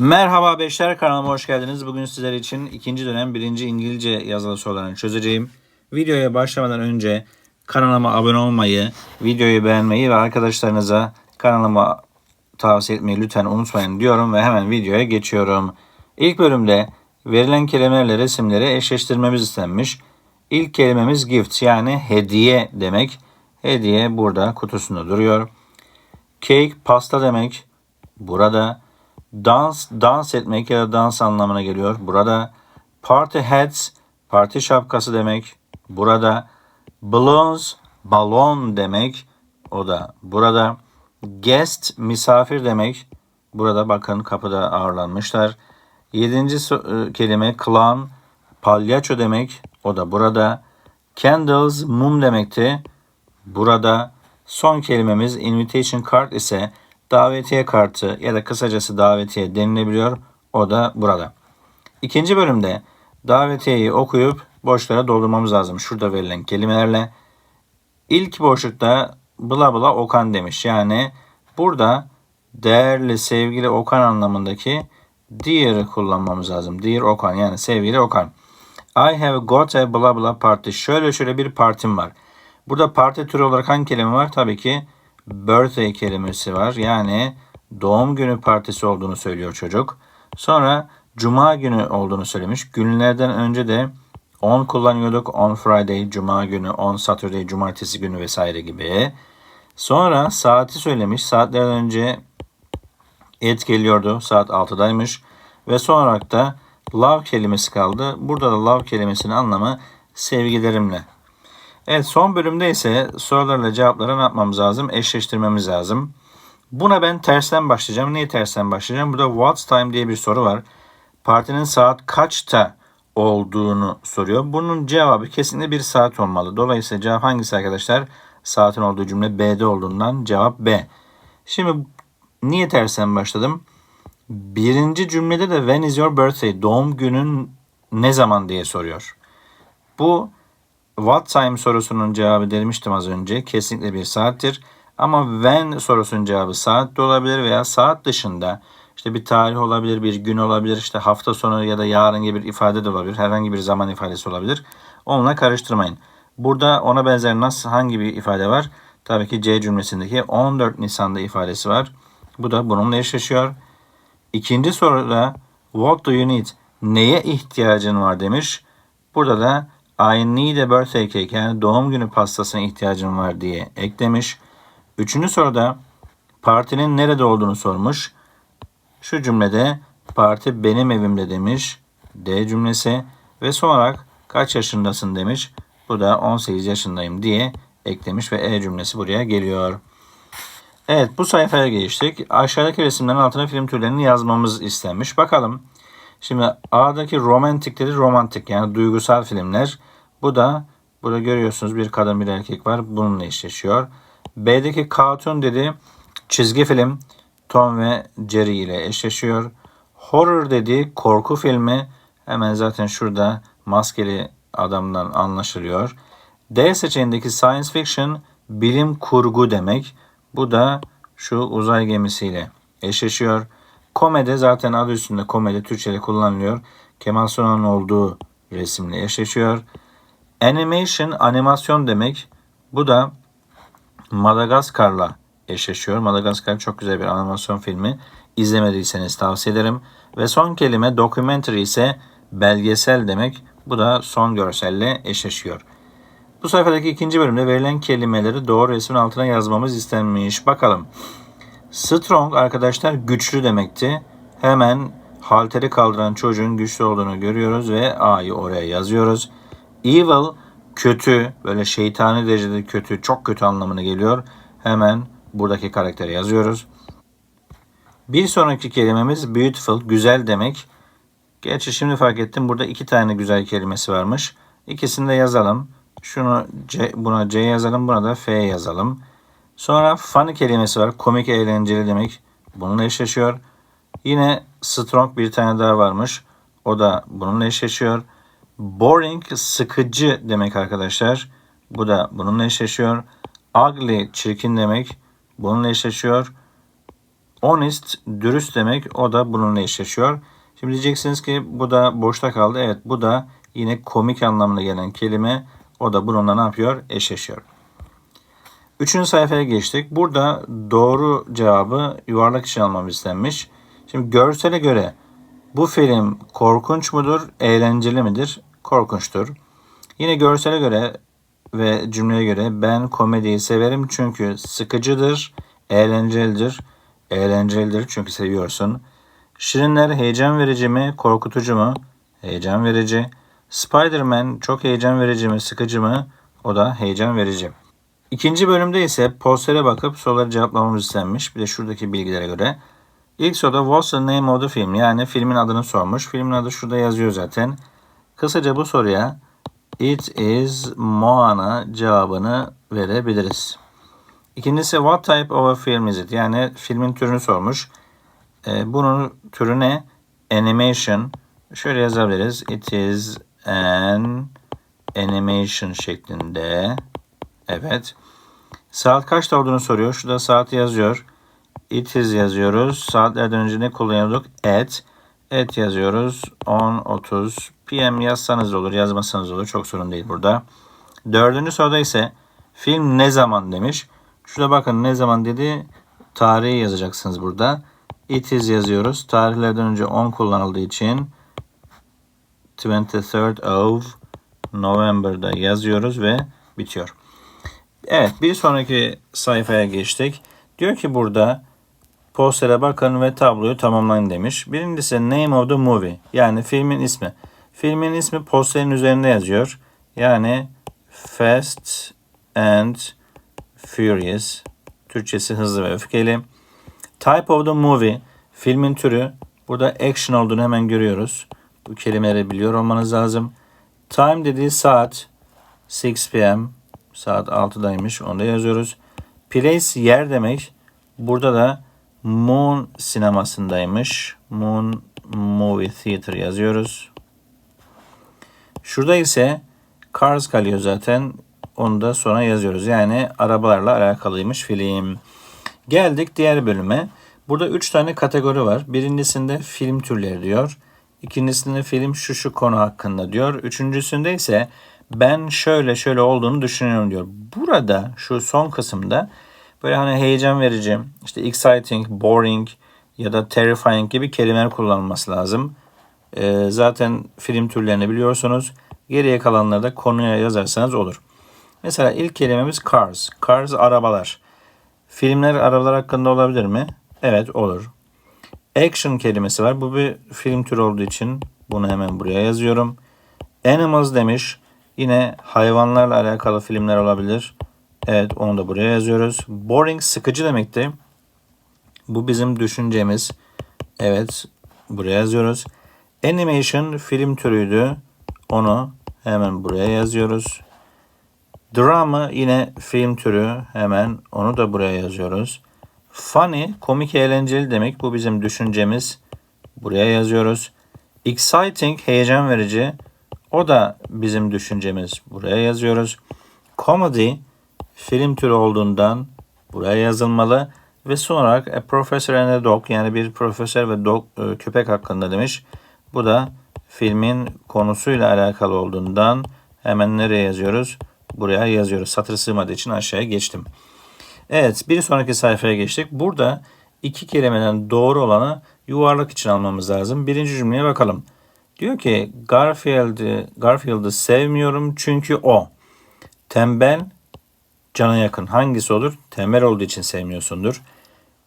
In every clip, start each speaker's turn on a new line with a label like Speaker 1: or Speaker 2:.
Speaker 1: Merhaba Beşler kanalıma hoş geldiniz. Bugün sizler için ikinci dönem birinci İngilizce yazılı sorularını çözeceğim. Videoya başlamadan önce kanalıma abone olmayı, videoyu beğenmeyi ve arkadaşlarınıza kanalıma tavsiye etmeyi lütfen unutmayın diyorum ve hemen videoya geçiyorum. İlk bölümde verilen kelimelerle resimleri eşleştirmemiz istenmiş. İlk kelimemiz gift yani hediye demek. Hediye burada kutusunda duruyor. Cake pasta demek. Burada dans dans etmek ya da dans anlamına geliyor. Burada party hats parti şapkası demek. Burada balloons balon demek. O da burada guest misafir demek. Burada bakın kapıda ağırlanmışlar. Yedinci e, kelime clown palyaço demek. O da burada. Candles mum demekti. Burada son kelimemiz invitation card ise davetiye kartı ya da kısacası davetiye denilebiliyor. O da burada. İkinci bölümde davetiyeyi okuyup boşlara doldurmamız lazım. Şurada verilen kelimelerle. İlk boşlukta bla bla Okan demiş. Yani burada değerli sevgili Okan anlamındaki dear'ı kullanmamız lazım. Dear Okan yani sevgili Okan. I have got a bla bla party. Şöyle şöyle bir partim var. Burada parti türü olarak hangi kelime var? Tabii ki birthday kelimesi var. Yani doğum günü partisi olduğunu söylüyor çocuk. Sonra cuma günü olduğunu söylemiş. Günlerden önce de on kullanıyorduk. On Friday, cuma günü, on Saturday, cumartesi günü vesaire gibi. Sonra saati söylemiş. Saatlerden önce et geliyordu. Saat 6'daymış. Ve son olarak da love kelimesi kaldı. Burada da love kelimesinin anlamı sevgilerimle. Evet son bölümde ise sorularla cevapları ne yapmamız lazım? Eşleştirmemiz lazım. Buna ben tersten başlayacağım. Niye tersten başlayacağım? Burada what's time diye bir soru var. Partinin saat kaçta olduğunu soruyor. Bunun cevabı kesinlikle bir saat olmalı. Dolayısıyla cevap hangisi arkadaşlar? Saatin olduğu cümle B'de olduğundan cevap B. Şimdi niye tersten başladım? Birinci cümlede de when is your birthday? Doğum günün ne zaman diye soruyor. Bu what time sorusunun cevabı demiştim az önce. Kesinlikle bir saattir. Ama when sorusunun cevabı saat de olabilir veya saat dışında işte bir tarih olabilir, bir gün olabilir, işte hafta sonu ya da yarın gibi bir ifade de olabilir. Herhangi bir zaman ifadesi olabilir. Onunla karıştırmayın. Burada ona benzer nasıl hangi bir ifade var? Tabii ki C cümlesindeki 14 Nisan'da ifadesi var. Bu da bununla eşleşiyor. İkinci soruda what do you need? Neye ihtiyacın var demiş. Burada da I need a birthday cake yani doğum günü pastasına ihtiyacım var diye eklemiş. Üçüncü soruda partinin nerede olduğunu sormuş. Şu cümlede parti benim evimde demiş. D cümlesi ve son olarak kaç yaşındasın demiş. Bu da 18 yaşındayım diye eklemiş ve E cümlesi buraya geliyor. Evet bu sayfaya geçtik. Aşağıdaki resimlerin altına film türlerini yazmamız istenmiş. Bakalım. Şimdi A'daki romantik dedi romantik yani duygusal filmler. Bu da burada görüyorsunuz bir kadın bir erkek var. Bununla eşleşiyor. B'deki cartoon dedi çizgi film Tom ve Jerry ile eşleşiyor. Horror dedi korku filmi hemen zaten şurada maskeli adamdan anlaşılıyor. D seçeneğindeki science fiction bilim kurgu demek. Bu da şu uzay gemisiyle eşleşiyor. Komedi zaten adı üstünde komedi Türkçe'de kullanılıyor. Kemal Sunal'ın olduğu resimle eşleşiyor. Animation animasyon demek. Bu da Madagaskar'la eşleşiyor. Madagaskar çok güzel bir animasyon filmi. İzlemediyseniz tavsiye ederim. Ve son kelime documentary ise belgesel demek. Bu da son görselle eşleşiyor. Bu sayfadaki ikinci bölümde verilen kelimeleri doğru resmin altına yazmamız istenmiş. Bakalım. Strong arkadaşlar güçlü demekti. Hemen halteri kaldıran çocuğun güçlü olduğunu görüyoruz ve A'yı oraya yazıyoruz. Evil kötü, böyle şeytani derecede kötü, çok kötü anlamına geliyor. Hemen buradaki karakteri yazıyoruz. Bir sonraki kelimemiz beautiful, güzel demek. Gerçi şimdi fark ettim burada iki tane güzel kelimesi varmış. İkisini de yazalım. Şunu C, buna C yazalım, buna da F yazalım. Sonra funny kelimesi var. Komik, eğlenceli demek. Bununla eşleşiyor. Yine strong bir tane daha varmış. O da bununla eşleşiyor. Boring, sıkıcı demek arkadaşlar. Bu da bununla eşleşiyor. Ugly, çirkin demek. Bununla eşleşiyor. Honest, dürüst demek. O da bununla eşleşiyor. Şimdi diyeceksiniz ki bu da boşta kaldı. Evet bu da yine komik anlamına gelen kelime. O da bununla ne yapıyor? Eşleşiyor. Üçüncü sayfaya geçtik. Burada doğru cevabı yuvarlak için almamız istenmiş. Şimdi görsele göre bu film korkunç mudur, eğlenceli midir? Korkunçtur. Yine görsele göre ve cümleye göre ben komediyi severim çünkü sıkıcıdır, eğlencelidir. Eğlencelidir çünkü seviyorsun. Şirinler heyecan verici mi, korkutucu mu? Heyecan verici. Spider-Man çok heyecan verici mi, sıkıcı mı? O da heyecan verici. İkinci bölümde ise postere bakıp soruları cevaplamamız istenmiş. Bir de şuradaki bilgilere göre. İlk soruda what's the name of the film? Yani filmin adını sormuş. Filmin adı şurada yazıyor zaten. Kısaca bu soruya It is Moana cevabını verebiliriz. İkincisi what type of a film is it? Yani filmin türünü sormuş. Ee, bunun türü ne? Animation. Şöyle yazabiliriz. It is an animation şeklinde. Evet. Saat kaçta olduğunu soruyor. Şurada saat yazıyor. It is yazıyoruz. Saatlerden önce ne kullanıyorduk? At. At yazıyoruz. 10.30 PM yazsanız olur, yazmasanız olur. Çok sorun değil burada. Dördüncü soruda ise film ne zaman demiş. Şurada bakın ne zaman dedi. Tarihi yazacaksınız burada. It is yazıyoruz. Tarihlerden önce 10 kullanıldığı için 23rd of November'da yazıyoruz ve bitiyor. Evet bir sonraki sayfaya geçtik. Diyor ki burada postere bakın ve tabloyu tamamlayın demiş. Birincisi name of the movie yani filmin ismi. Filmin ismi posterin üzerinde yazıyor. Yani Fast and Furious. Türkçesi hızlı ve öfkeli. Type of the movie. Filmin türü. Burada action olduğunu hemen görüyoruz. Bu kelimeleri biliyor olmanız lazım. Time dediği saat. 6 p.m. Saat 6'daymış. Onu da yazıyoruz. Place yer demek. Burada da Moon sinemasındaymış. Moon Movie Theater yazıyoruz. Şurada ise Cars kalıyor zaten. Onu da sonra yazıyoruz. Yani arabalarla alakalıymış film. Geldik diğer bölüme. Burada üç tane kategori var. Birincisinde film türleri diyor. İkincisinde film şu şu konu hakkında diyor. Üçüncüsünde ise ben şöyle şöyle olduğunu düşünüyorum diyor. Burada şu son kısımda böyle hani heyecan verici, işte exciting, boring ya da terrifying gibi kelimeler kullanılması lazım. Ee, zaten film türlerini biliyorsunuz. Geriye kalanları da konuya yazarsanız olur. Mesela ilk kelimemiz cars. Cars arabalar. Filmler arabalar hakkında olabilir mi? Evet olur. Action kelimesi var. Bu bir film türü olduğu için bunu hemen buraya yazıyorum. Animals demiş. Yine hayvanlarla alakalı filmler olabilir. Evet onu da buraya yazıyoruz. Boring sıkıcı demekti. Bu bizim düşüncemiz. Evet buraya yazıyoruz. Animation film türüydü. Onu hemen buraya yazıyoruz. Drama yine film türü. Hemen onu da buraya yazıyoruz. Funny komik eğlenceli demek. Bu bizim düşüncemiz. Buraya yazıyoruz. Exciting heyecan verici. O da bizim düşüncemiz. Buraya yazıyoruz. Comedy film türü olduğundan buraya yazılmalı. Ve son olarak a professor and a dog yani bir profesör ve dog, e, köpek hakkında demiş. Bu da filmin konusuyla alakalı olduğundan hemen nereye yazıyoruz? Buraya yazıyoruz. Satır sığmadığı için aşağıya geçtim. Evet bir sonraki sayfaya geçtik. Burada iki kelimeden doğru olanı yuvarlak için almamız lazım. Birinci cümleye bakalım. Diyor ki Garfield'ı Garfield'ı sevmiyorum çünkü o tembel cana yakın. Hangisi olur? Tembel olduğu için sevmiyorsundur.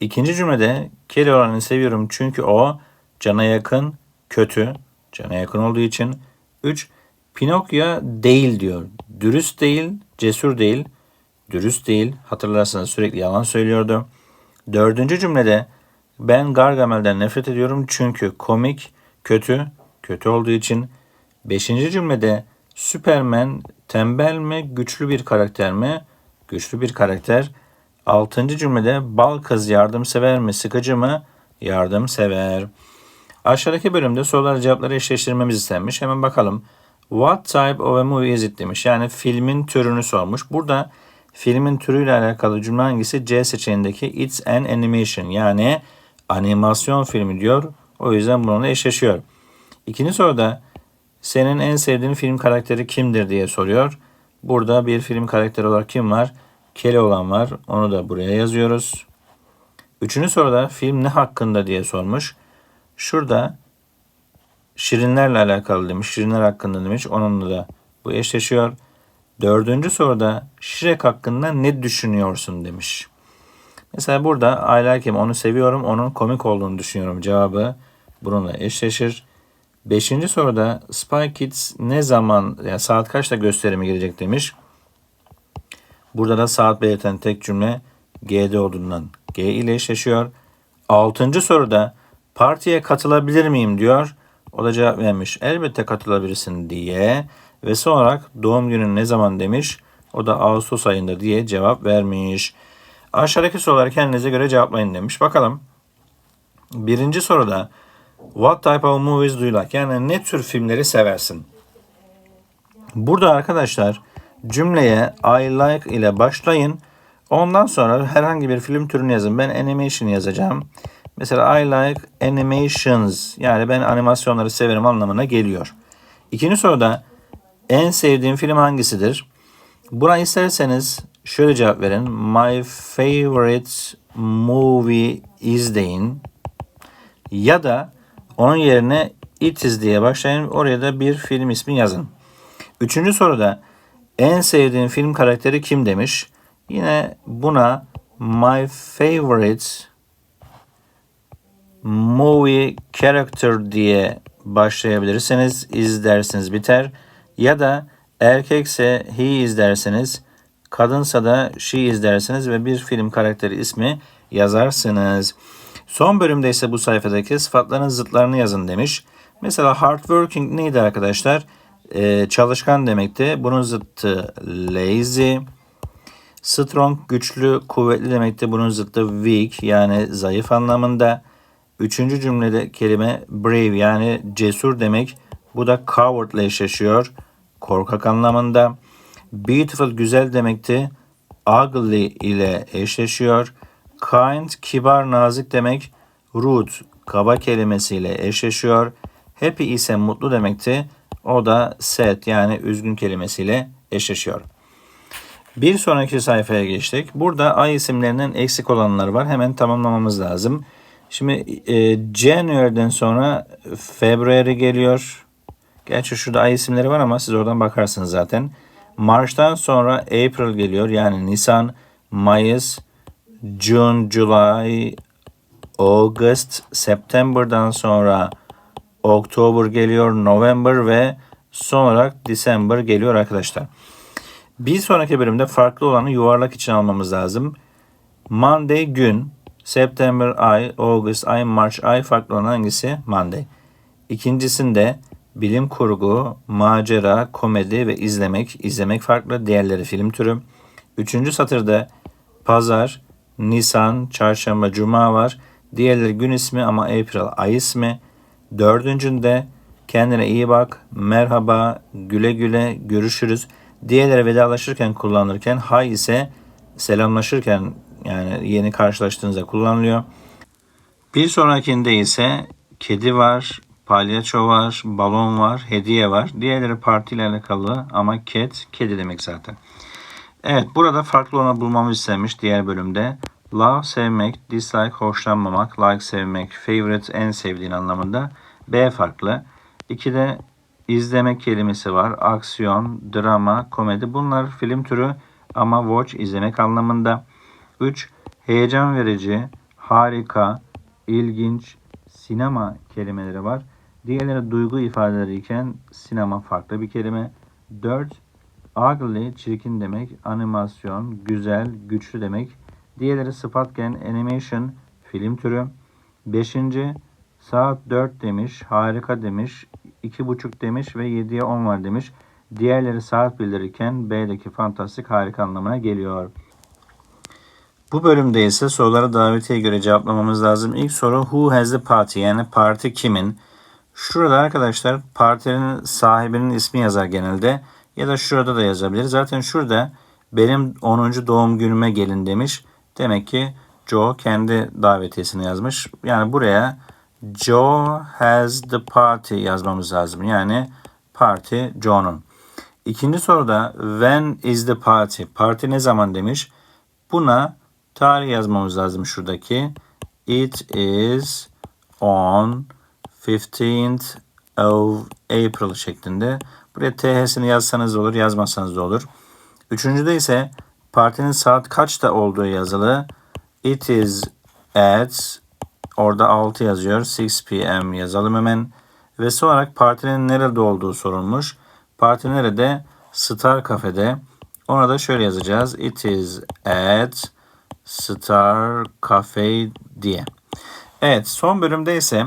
Speaker 1: İkinci cümlede Kelly olanı seviyorum çünkü o cana yakın, kötü. Cana yakın olduğu için. 3. Pinokyo değil diyor. Dürüst değil, cesur değil. Dürüst değil. Hatırlarsanız sürekli yalan söylüyordu. Dördüncü cümlede ben Gargamel'den nefret ediyorum çünkü komik, kötü, kötü olduğu için. Beşinci cümlede Superman tembel mi, güçlü bir karakter mi? Güçlü bir karakter. Altıncı cümlede bal kız yardımsever mi, sıkıcı mı? Yardımsever. Aşağıdaki bölümde soruları cevapları eşleştirmemiz istenmiş. Hemen bakalım. What type of a movie is it demiş. Yani filmin türünü sormuş. Burada filmin türüyle alakalı cümle hangisi? C seçeneğindeki It's an animation yani animasyon filmi diyor. O yüzden bununla eşleşiyor. İkinci soruda senin en sevdiğin film karakteri kimdir diye soruyor. Burada bir film karakteri olarak kim var? Keloğlan var. Onu da buraya yazıyoruz. Üçüncü soruda film ne hakkında diye sormuş. Şurada Şirinlerle alakalı demiş. Şirinler hakkında demiş. Onunla da bu eşleşiyor. Dördüncü soruda Shrek hakkında ne düşünüyorsun demiş. Mesela burada I like onu seviyorum, onun komik olduğunu düşünüyorum cevabı bununla eşleşir. Beşinci soruda Spy Kids ne zaman, yani saat kaçta gösterime girecek demiş. Burada da saat belirten tek cümle G'de olduğundan G ile eşleşiyor. Altıncı soruda partiye katılabilir miyim diyor. O da cevap vermiş. Elbette katılabilirsin diye. Ve son olarak doğum günün ne zaman demiş. O da Ağustos ayında diye cevap vermiş. Aşağıdaki soruları kendinize göre cevaplayın demiş. Bakalım. Birinci soruda What type of movies do you like? Yani ne tür filmleri seversin? Burada arkadaşlar cümleye I like ile başlayın. Ondan sonra herhangi bir film türünü yazın. Ben animation yazacağım. Mesela I like animations. Yani ben animasyonları severim anlamına geliyor. İkinci soruda en sevdiğim film hangisidir? Buna isterseniz şöyle cevap verin. My favorite movie is deyin. Ya da onun yerine it is diye başlayın. Oraya da bir film ismi yazın. Üçüncü soruda en sevdiğin film karakteri kim demiş. Yine buna my favorite movie character diye başlayabilirsiniz. Is dersiniz biter. Ya da erkekse he is dersiniz. Kadınsa da she is dersiniz ve bir film karakteri ismi yazarsınız. Son bölümde ise bu sayfadaki sıfatların zıtlarını yazın demiş. Mesela hardworking neydi arkadaşlar? Ee, çalışkan demekti. Bunun zıttı lazy. Strong güçlü, kuvvetli demekti. Bunun zıttı weak yani zayıf anlamında. Üçüncü cümlede kelime brave yani cesur demek. Bu da coward ile eşleşiyor. Korkak anlamında. Beautiful güzel demekti. Ugly ile eşleşiyor. Kind kibar nazik demek. Rude kaba kelimesiyle eşleşiyor. Happy ise mutlu demekti. O da sad yani üzgün kelimesiyle eşleşiyor. Bir sonraki sayfaya geçtik. Burada ay isimlerinden eksik olanlar var. Hemen tamamlamamız lazım. Şimdi e, January'den sonra February geliyor. Gerçi şurada ay isimleri var ama siz oradan bakarsınız zaten. March'tan sonra April geliyor. Yani Nisan, Mayıs, June, July, August, September'dan sonra October geliyor, November ve son olarak December geliyor arkadaşlar. Bir sonraki bölümde farklı olanı yuvarlak için almamız lazım. Monday gün, September ay, August ay, March ay farklı olan hangisi? Monday. İkincisinde bilim kurgu, macera, komedi ve izlemek. İzlemek farklı, diğerleri film türü. Üçüncü satırda pazar, Nisan, çarşamba, cuma var. Diğerleri gün ismi ama April ay ismi. Dördüncünde kendine iyi bak, merhaba, güle güle, görüşürüz. Diğerleri vedalaşırken kullanılırken hay ise selamlaşırken yani yeni karşılaştığınızda kullanılıyor. Bir sonrakinde ise kedi var, palyaço var, balon var, hediye var. Diğerleri partiyle alakalı ama cat, kedi demek zaten. Evet burada farklı olanı bulmamız istemiş diğer bölümde. Love sevmek, dislike hoşlanmamak, like sevmek, favorite en sevdiğin anlamında. B farklı. İkide izlemek kelimesi var. Aksiyon, drama, komedi. Bunlar film türü ama watch izlemek anlamında. 3. Heyecan verici, harika, ilginç, sinema kelimeleri var. Diğerleri duygu ifadeleri iken sinema farklı bir kelime. 4. Ugly, çirkin demek. Animasyon, güzel, güçlü demek. Diğerleri sıfatken animation, film türü. 5. Saat 4 demiş, harika demiş, 2.5 demiş ve 7'ye 10 var demiş. Diğerleri saat bildirirken B'deki fantastik harika anlamına geliyor. Bu bölümde ise soruları davetiye göre cevaplamamız lazım. İlk soru who has the party yani parti kimin? Şurada arkadaşlar partinin sahibinin ismi yazar genelde ya da şurada da yazabilir. Zaten şurada benim 10. doğum günüme gelin demiş. Demek ki Joe kendi davetiyesini yazmış. Yani buraya Joe has the party yazmamız lazım. Yani parti Joe'nun. İkinci soruda when is the party? Parti ne zaman demiş. Buna tarih yazmamız lazım şuradaki. It is on 15th of April şeklinde. Buraya TH'sini yazsanız olur, yazmazsanız da olur. Üçüncüde ise partinin saat kaçta olduğu yazılı. It is at orada 6 yazıyor. 6 p.m. yazalım hemen. Ve son olarak partinin nerede olduğu sorulmuş. Parti nerede? Star Cafe'de. Ona da şöyle yazacağız. It is at Star Cafe diye. Evet son bölümde ise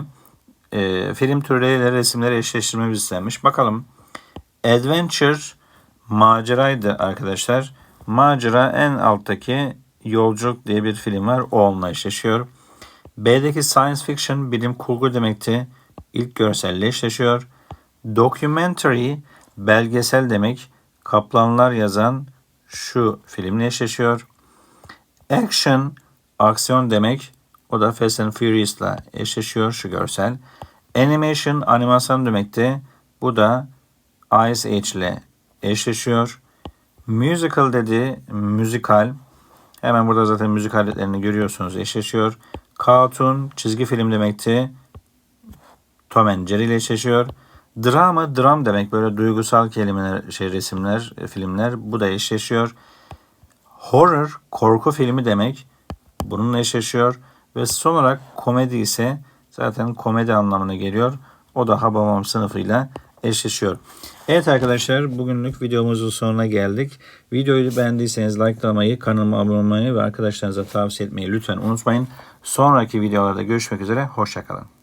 Speaker 1: e, film türleriyle resimleri eşleştirmemiz istenmiş. Bakalım. Adventure maceraydı arkadaşlar. Macera en alttaki Yolculuk diye bir film var. O onunla eşleşiyor. B'deki science fiction bilim kurgu demekti. İlk görselle eşleşiyor. Documentary belgesel demek. Kaplanlar yazan şu filmle eşleşiyor. Action aksiyon demek. O da Fast and Furious'la eşleşiyor şu görsel. Animation animasyon demekti. Bu da Ice Age ile eşleşiyor. Musical dedi, müzikal. Hemen burada zaten müzik aletlerini görüyorsunuz, eşleşiyor. Cartoon, çizgi film demekti. Tom and Jerry ile eşleşiyor. Drama, dram demek böyle duygusal kelimeler, şey resimler, filmler. Bu da eşleşiyor. Horror, korku filmi demek. Bununla eşleşiyor. Ve son olarak komedi ise zaten komedi anlamına geliyor. O da Habamam sınıfıyla eşleşiyor. Evet arkadaşlar bugünlük videomuzun sonuna geldik. Videoyu beğendiyseniz likelamayı, kanalıma abone olmayı ve arkadaşlarınıza tavsiye etmeyi lütfen unutmayın. Sonraki videolarda görüşmek üzere. Hoşçakalın.